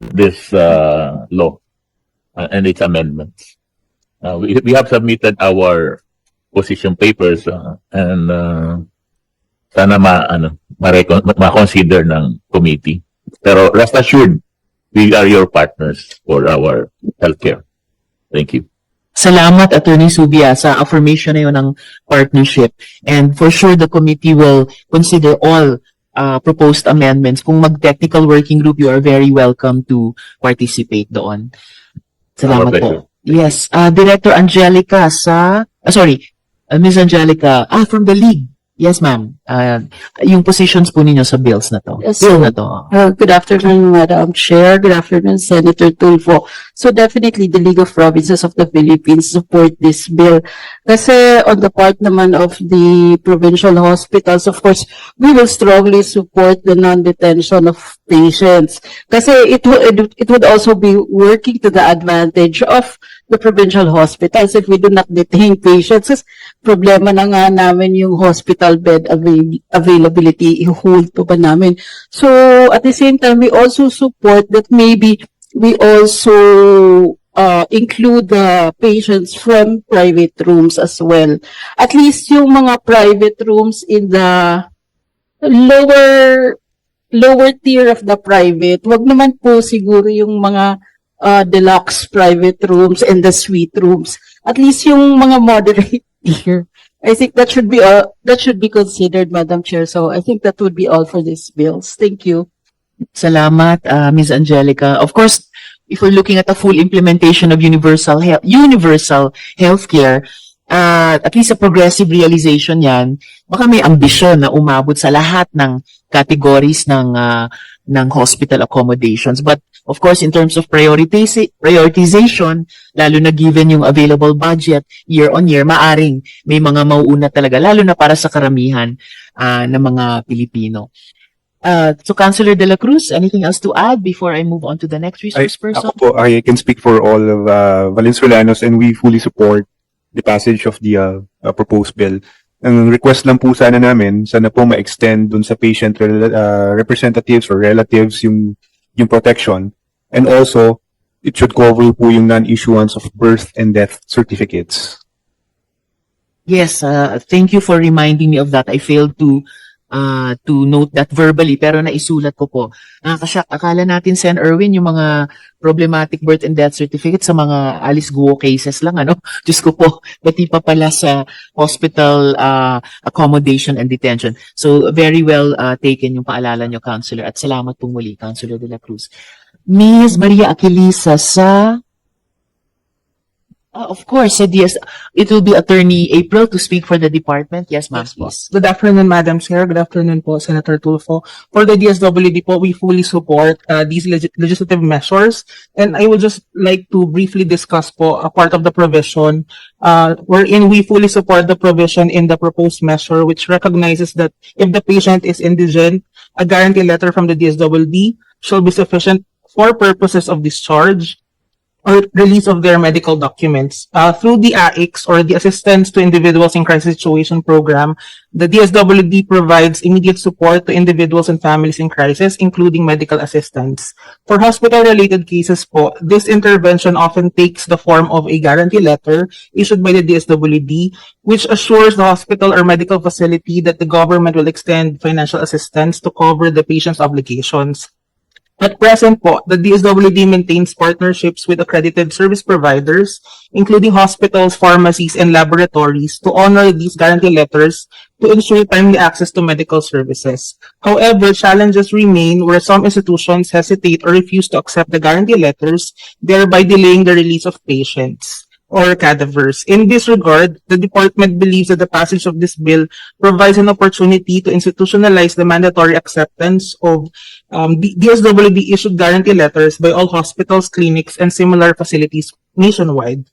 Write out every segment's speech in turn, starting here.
this uh, law uh, and its amendments. Uh, we, we have submitted our position papers uh, and uh, sana ma ano ma-consider ng committee. Pero rest assured, we are your partners for our healthcare. Thank you. Salamat, Attorney Subia, sa affirmation na yun ng partnership. And for sure, the committee will consider all uh, proposed amendments. Kung mag-technical working group, you are very welcome to participate doon. Salamat po. Yes, uh, Director Angelica sa, ah, sorry, uh, Ms. Angelica, ah, from the league. Yes, ma'am. Uh, yung positions po ninyo sa bills na to. Yes, Bill na to. Uh, good afternoon, Madam Chair. Good afternoon, Senator Tulfo. So definitely, the League of Provinces of the Philippines support this bill. Kasi on the part naman of the provincial hospitals, of course, we will strongly support the non-detention of patients. Kasi it would, it would also be working to the advantage of the provincial hospitals if we do not detain patients. Kasi problema na nga namin yung hospital bed avail- availability, i-hold pa ba namin. So, at the same time, we also support that maybe we also uh, include the patients from private rooms as well. At least yung mga private rooms in the lower lower tier of the private, wag naman po siguro yung mga uh, deluxe private rooms and the suite rooms. At least yung mga moderate tier. I think that should be uh, that should be considered, Madam Chair. So I think that would be all for these bills. Thank you. Salamat, uh, Ms. Angelica. Of course, if we're looking at the full implementation of universal health, universal healthcare, uh, at least a progressive realization yan, baka may ambisyon na umabot sa lahat ng categories ng uh, ng hospital accommodations. But of course, in terms of prioritiza- prioritization, lalo na given yung available budget year on year, maaring may mga mauuna talaga, lalo na para sa karamihan uh, ng mga Pilipino. Uh, so Councilor De La Cruz, anything else to add before I move on to the next resource person? Ako po, I can speak for all of uh, Valenzuelanos and we fully support the passage of the uh, uh, proposed bill. Ang request lang po sana namin, sana po ma-extend dun sa patient uh, representatives or relatives yung, yung protection. And also, it should cover po yung non-issuance of birth and death certificates. Yes, uh, thank you for reminding me of that. I failed to uh, to note that verbally, pero naisulat ko po. Nakakasyak, akala natin, Sen. Erwin, yung mga problematic birth and death certificate sa mga Alice Guo cases lang, ano? Diyos ko po, pati pa pala sa hospital uh, accommodation and detention. So, very well uh, taken yung paalala nyo, Counselor. At salamat po muli, Counselor De La Cruz. Ms. Maria Aquilisa sa... Uh, of course, sa DS, it will be Attorney April to speak for the department. Yes, ma'am, Yes please. Good afternoon, Madam Chair. Good afternoon po, Senator Tulfo. For the DSWD po, we fully support uh, these leg- legislative measures. And I would just like to briefly discuss po a part of the provision uh, wherein we fully support the provision in the proposed measure which recognizes that if the patient is indigent, a guarantee letter from the DSWD shall be sufficient for purposes of discharge or release of their medical documents. Uh, through the AICS or the Assistance to Individuals in Crisis Situation Program, the DSWD provides immediate support to individuals and families in crisis, including medical assistance. For hospital-related cases po, this intervention often takes the form of a guarantee letter issued by the DSWD, which assures the hospital or medical facility that the government will extend financial assistance to cover the patient's obligations. At present po, the DSWD maintains partnerships with accredited service providers, including hospitals, pharmacies, and laboratories to honor these guarantee letters to ensure timely access to medical services. However, challenges remain where some institutions hesitate or refuse to accept the guarantee letters, thereby delaying the release of patients or cadavers. In this regard, the department believes that the passage of this bill provides an opportunity to institutionalize the mandatory acceptance of um, DSWD issued guarantee letters by all hospitals, clinics, and similar facilities nationwide.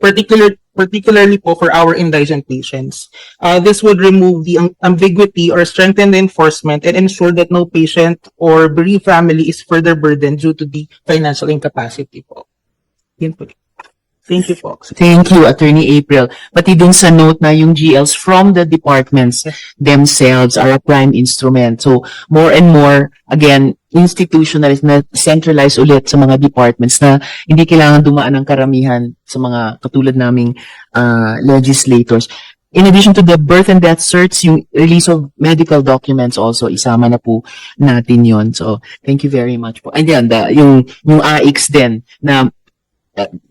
Particular, particularly for our indigent patients. Uh, this would remove the ambiguity or strengthen the enforcement and ensure that no patient or bereaved family is further burdened due to the financial incapacity po. Po. Thank you po. Thank you, Attorney April. Pati dun sa note na yung GLs from the departments themselves are a prime instrument. So, more and more, again, institutionalized na centralized ulit sa mga departments na hindi kailangan dumaan ng karamihan sa mga katulad naming uh, legislators. In addition to the birth and death certs, yung release of medical documents also, isama na po natin yon So, thank you very much po. And yan, the, yung, yung AIX din, na,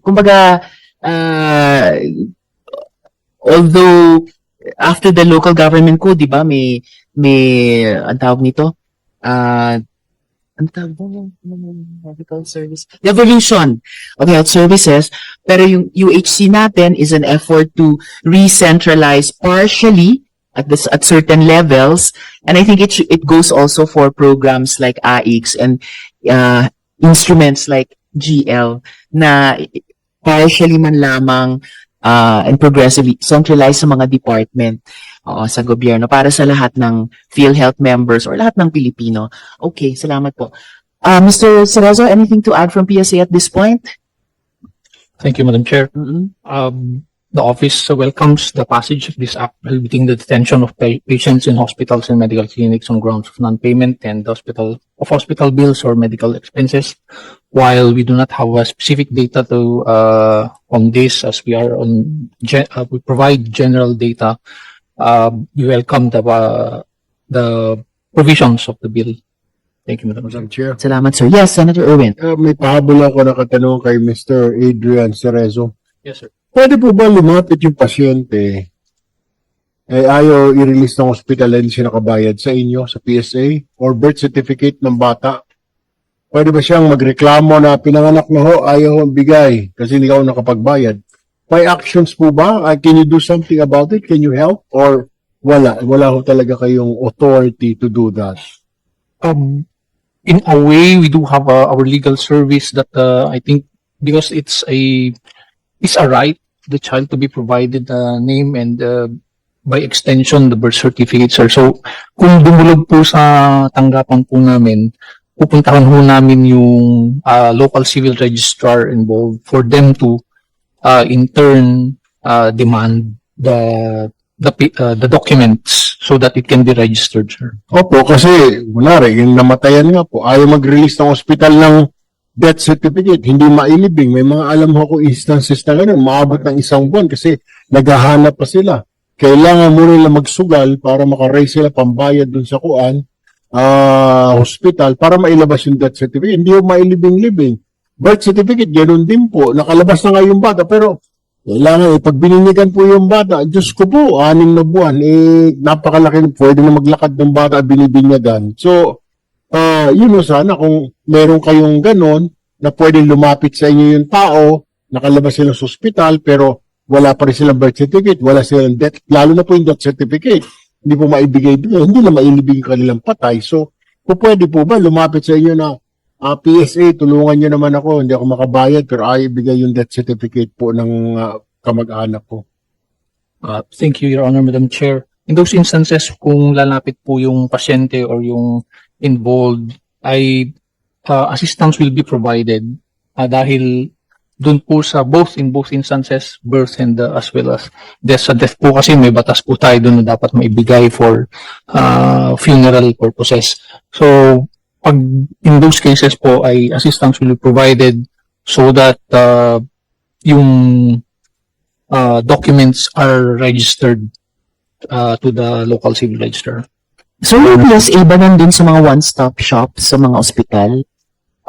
kumbaga, uh, although, after the local government code, di ba, may, may, ang tawag nito, uh, ang tawag medical service, devolution of health services, pero yung UHC natin is an effort to re-centralize partially at this at certain levels. And I think it it goes also for programs like AIX and uh, instruments like GL na partially man lamang uh, and progressively centralized sa mga department oo, sa gobyerno para sa lahat ng PhilHealth members or lahat ng Pilipino. Okay, salamat po. Uh, Mr. Cerezo, anything to add from PSA at this point? Thank you, Madam Chair. Mm-mm. Um, the office welcomes the passage of this act prohibiting the detention of pa- patients in hospitals and medical clinics on grounds of non-payment and hospital of hospital bills or medical expenses. While we do not have a specific data to uh, on this, as we are on, gen- uh, we provide general data. Uh, we welcome the uh, the provisions of the bill. Thank you, Madam Chair. Madam Chair. Salamat, sir. Yes, Senator Irwin. Uh, may pahabol ako na katanungan kay Mr. Adrian Cerezo. Yes, sir. Pwede po ba lumapit yung pasyente eh ayaw i-release ng hospital hindi siya nakabayad sa inyo, sa PSA, or birth certificate ng bata? Pwede ba siyang magreklamo na pinanganak na ho, ayaw ho bigay kasi hindi ka ho nakapagbayad? May actions po ba? Uh, can you do something about it? Can you help? Or wala? Wala ho talaga kayong authority to do that? Um, in a way, we do have uh, our legal service that uh, I think because it's a it's a right the child to be provided a name and uh, by extension the birth certificate sir. So kung dumulog po sa tanggapan po namin, pupuntahan ho namin yung uh, local civil registrar involved for them to uh, in turn uh, demand the the uh, the documents so that it can be registered sir. Opo, kasi wala rin, namatayan nga po, ayaw mag-release ng hospital ng death certificate, hindi mailibing. May mga alam mo ako instances na ganun, maabot ng isang buwan kasi naghahanap pa sila. Kailangan mo nila magsugal para makaraise sila pambayad dun sa kuan, ah hospital, para mailabas yung death certificate. Hindi yung mailibing-libing. Birth certificate, ganun din po. Nakalabas na nga yung bata, pero kailangan, eh, pag bininigan po yung bata, Diyos ko po, anim na buwan, eh, napakalaki, pwede na maglakad ng bata, binibinyagan. So, ah yun o sana, kung meron kayong ganon, na pwede lumapit sa inyo yung tao, nakalabas sila sa ospital, pero wala pa rin silang birth certificate, wala silang death, lalo na po yung death certificate, hindi po maibigay, hindi na mailibig yung kanilang patay. So, kung pwede po ba, lumapit sa inyo na, ah, PSA, tulungan nyo naman ako, hindi ako makabayad, pero ay ibigay yung death certificate po ng ah, kamag-anak ko. Uh, thank you, Your Honor, Madam Chair. In those instances, kung lalapit po yung pasyente or yung involved, ay uh, assistance will be provided uh, dahil dun po sa both in both instances, birth and uh, as well as death. Sa death po kasi may batas po tayo dun na dapat maibigay for uh, funeral purposes. So, pag in those cases po ay assistance will be provided so that uh, yung uh, documents are registered uh, to the local civil register. So, yung PSA ba nandun sa mga one-stop shop sa mga ospital?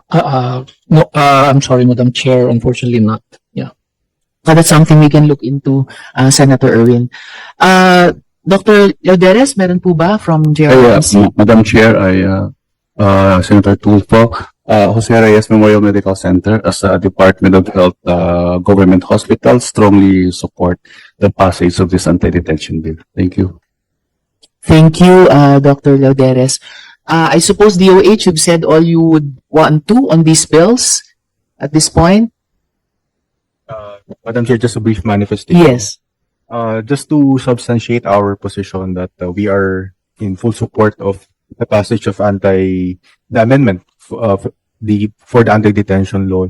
Uh, uh, no, uh, I'm sorry, Madam Chair, unfortunately not. Yeah. So that's something we can look into, uh, Senator Irwin. Uh, Dr. Lauderes, meron po ba from Ay, uh, JRMC? Madam Chair, I, uh, uh, Senator Tulfo, uh, Jose Reyes Memorial Medical Center as a Department of Health, uh, government hospital strongly support the passage of this anti-detention bill. Thank you. Thank you, uh, Dr. Lauderes. Uh, I suppose DOH, you've said all you would want to on these bills at this point? Madam Chair, just a brief manifestation. Yes. Uh, just to substantiate our position that uh, we are in full support of the passage of anti, the amendment f- of the, for the anti-detention law.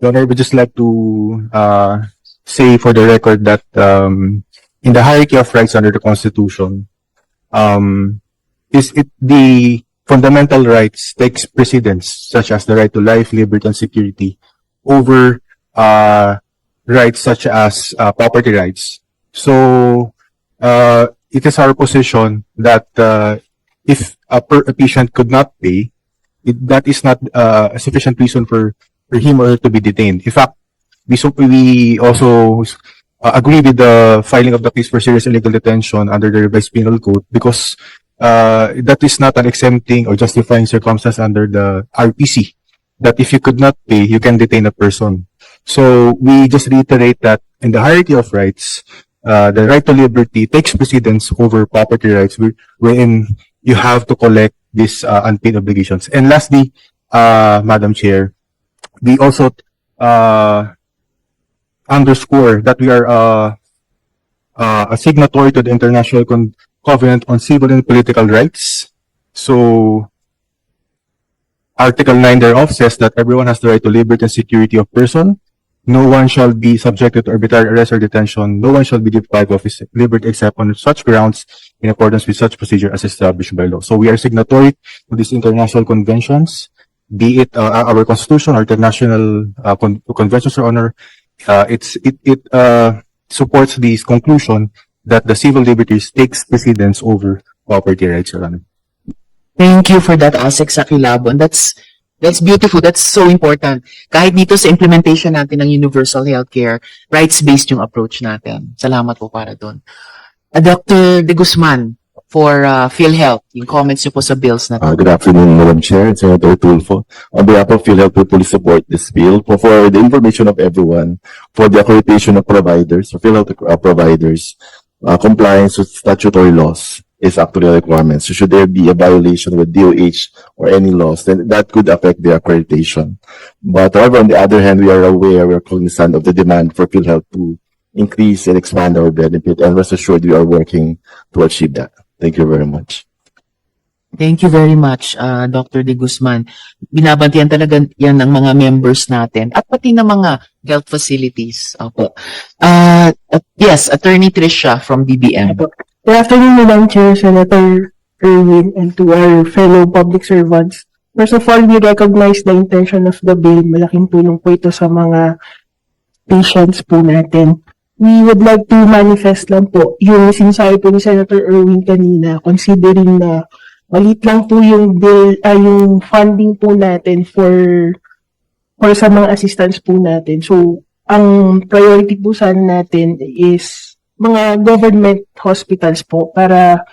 Your Honor, we just like to, uh, say for the record that um, in the hierarchy of rights under the Constitution, um, is it the fundamental rights takes precedence, such as the right to life, liberty, and security, over uh, rights such as uh, property rights. So, uh, it is our position that uh, if a, per- a patient could not pay, it, that is not uh, a sufficient reason for, for him or her to be detained. In fact, we, so, we also uh, agree with the filing of the case for serious illegal detention under the revised penal code because uh, that is not an exempting or justifying circumstance under the RPC. That if you could not pay, you can detain a person. So we just reiterate that in the hierarchy of rights, uh, the right to liberty takes precedence over property rights, whe- wherein you have to collect these uh, unpaid obligations. And lastly, uh, Madam Chair, we also uh, underscore that we are uh, uh, a signatory to the International Con- Covenant on Civil and Political Rights. So, Article 9 thereof says that everyone has the right to liberty and security of person. No one shall be subjected to arbitrary arrest or detention. No one shall be deprived of his liberty except on such grounds in accordance with such procedure as established by law. So we are signatory to these international conventions, be it uh, our constitution or international uh, con- conventions, Your Honor. Uh, it's it it uh, supports this conclusion that the civil liberties takes precedence over property rights. Thank you for that, Asek Sakilabon. That's that's beautiful. That's so important. Kahit dito sa implementation natin ng universal healthcare, rights-based yung approach natin. Salamat po para doon. Uh, Dr. De Guzman, for uh, PhilHealth, yung comments niyo po sa bills na Uh, good afternoon, Madam Chair and Senator Tulfo. On behalf of PhilHealth, we fully support this bill for, for the information of everyone, for the accreditation of providers, for PhilHealth uh, providers, uh, compliance with statutory laws is actually a requirement. So should there be a violation with DOH or any laws, then that could affect their accreditation. But however, on the other hand, we are aware, we are cognizant of the demand for PhilHealth to increase and expand our benefit and rest assured we are working to achieve that. Thank you very much. Thank you very much, uh, Dr. De Guzman. Binabantiyan talaga yan ng mga members natin at pati ng mga health facilities. Opo. Uh, uh, yes, Attorney Tricia from BBM. Good afternoon, Madam Chair, Senator Erwin, and to our fellow public servants. First of all, we recognize the intention of the bill. Malaking tulong po ito sa mga patients po natin. We would like to manifest lang po yung sinasabi po ni Senator Erwin kanina, considering na malit lang po yung bill, ay yung funding po natin for for sa mga assistance po natin. So, ang priority po sana natin is mga government hospitals po para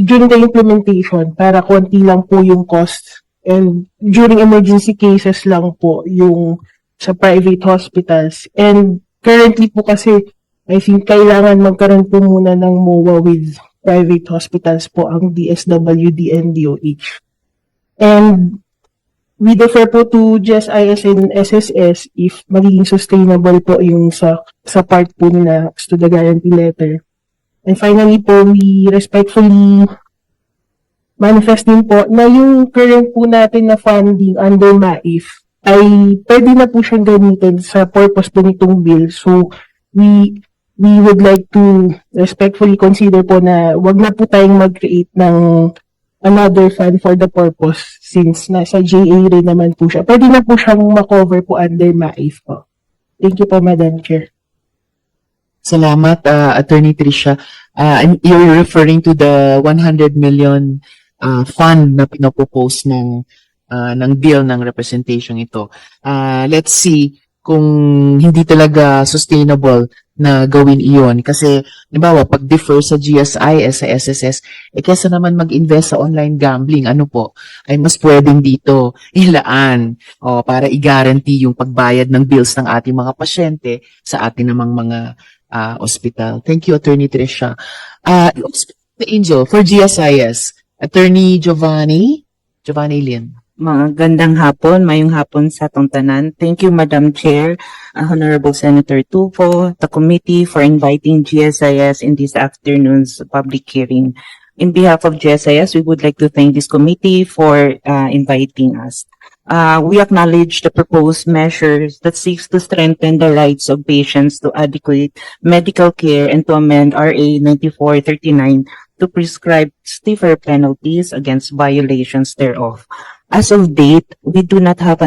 during the implementation para konti lang po yung cost and during emergency cases lang po yung sa private hospitals and currently po kasi I think kailangan magkaroon po muna ng MOA with private hospitals po ang DSWD and DOH and we defer po to just IS and SSS if magiging sustainable po yung sa sa part po nila to the guarantee letter. And finally po, we respectfully manifest din po na yung current po natin na funding under MAIF ay pwede na po siyang gamitin sa purpose po nitong bill. So, we we would like to respectfully consider po na wag na po tayong mag-create ng another fund for the purpose since nasa JA rin naman po siya. Pwede na po siyang makover po under MAIF po. Thank you po, Madam Chair. Salamat, uh, Attorney Tricia. Uh, you're referring to the 100 million uh, fund na pinopropose ng uh, ng bill ng representation ito. Uh, let's see kung hindi talaga sustainable na gawin iyon. Kasi, halimbawa, pag-defer sa GSI, sa SSS, eh kesa naman mag-invest sa online gambling, ano po, ay mas pwedeng dito ilaan o, para i-guarantee yung pagbayad ng bills ng ating mga pasyente sa ating namang mga ah, ospital. Thank you, Attorney Tricia. Uh, Angel, for GSIS, Attorney Giovanni, Giovanni Lin. Magandang hapon, mayong hapon sa atong tanan. Thank you, Madam Chair, uh, Honorable Senator Tufo, the committee for inviting GSIS in this afternoon's public hearing. In behalf of GSIS, we would like to thank this committee for uh, inviting us. Uh, we acknowledge the proposed measures that seeks to strengthen the rights of patients to adequate medical care and to amend RA 9439 to prescribe stiffer penalties against violations thereof. As of date, we do not have an